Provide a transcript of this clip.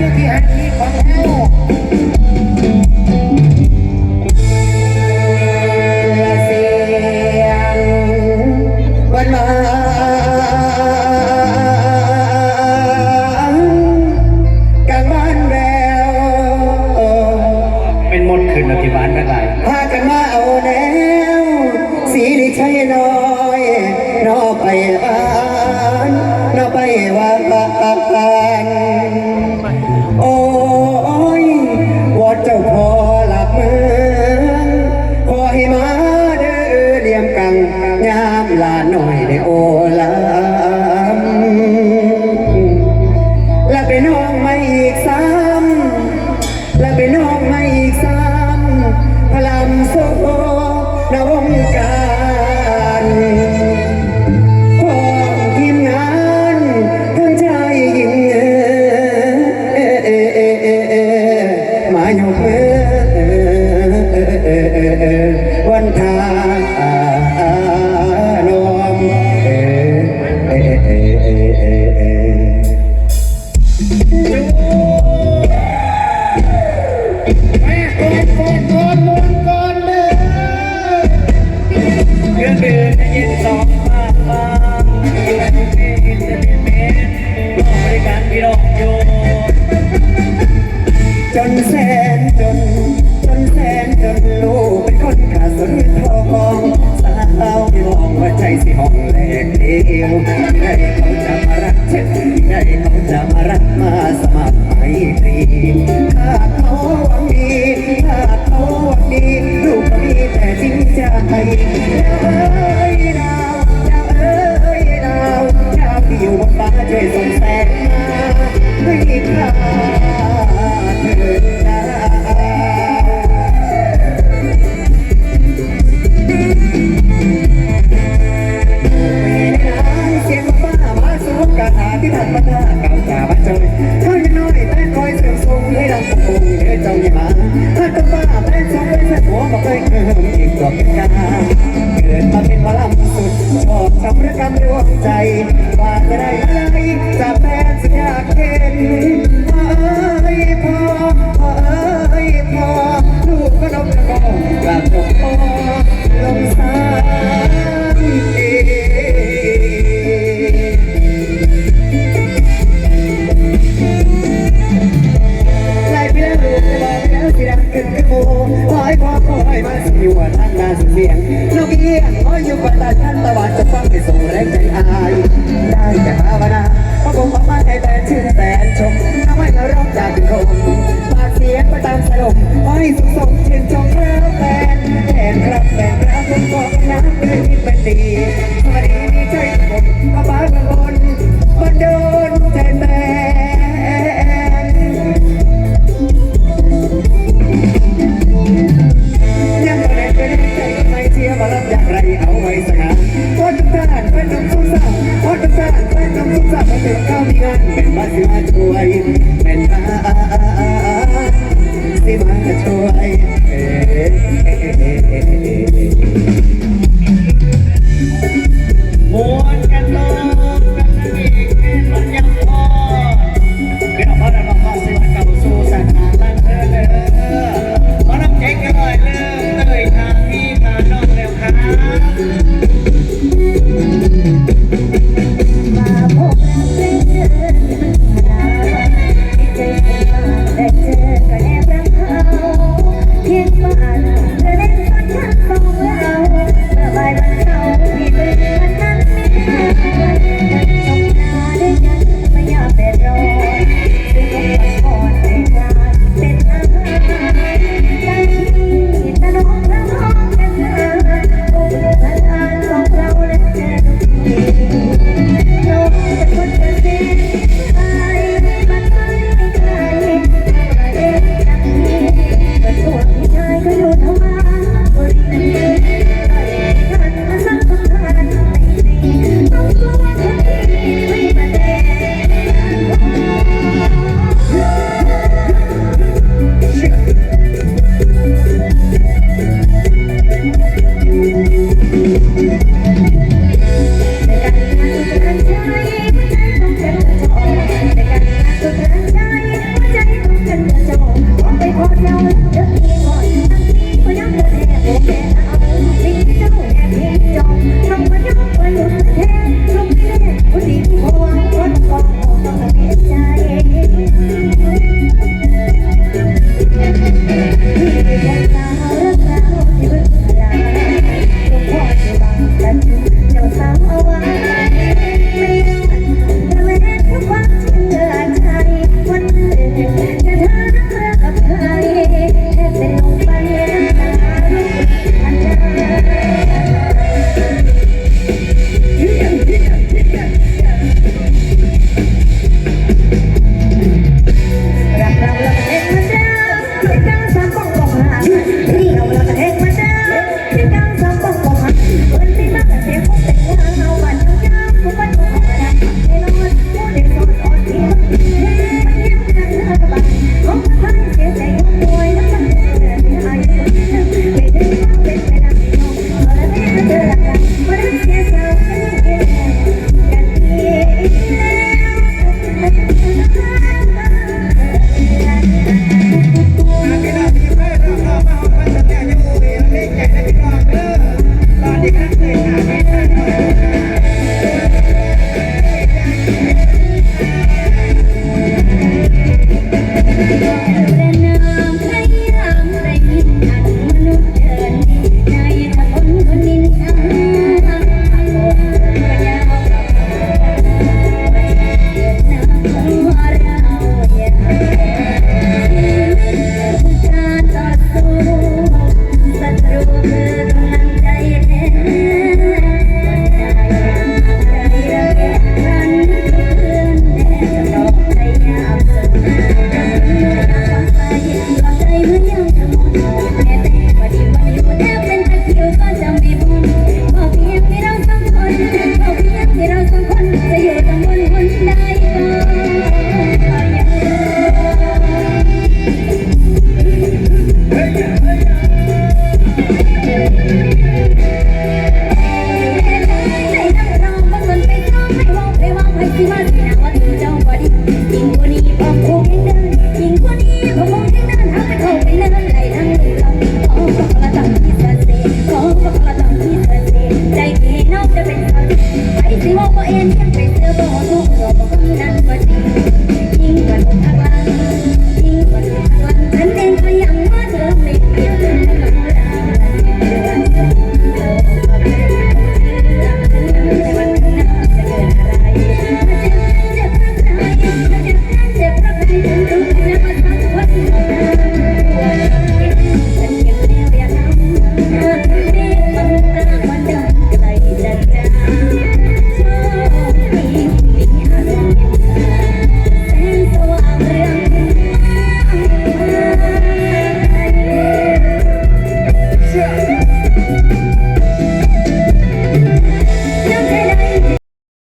อลี้เยงบ้านแล้วเป็นมดคืนอธิบานกันละ วันทางอมเอเอเอเอเอเอนเพี่น้องอยู่ สิห้องแหลกเดียวที่ไหนเขาจะมารักเช่นที่ไหนเขาจะมารักมาสมัครไมตรีถ้าเขาหวังดีถ้าเขาหวังดีลูกก็มีแต่จริงใจแล้วเอ๋ยดาวดาวเอ๋ยดาวดาวที่อยู่บนฟ้าช่วยส่ ธรรมดาเก่าสาวัดจนช่วยัน้อยแต่คอยเสริมสูงให้ดังสูรณ์เด้อเจ้าอย่ามาถ้าต้องบ้าแต่ชอบไม่ใช่หัวบอกเลยเอิ่มอีกตัวกันกาเกิดมาเป็นวลัมสุดชอบทำรักรรมดวงใจว่าจะได้อะไรจะกแฟนสัญญาเกณน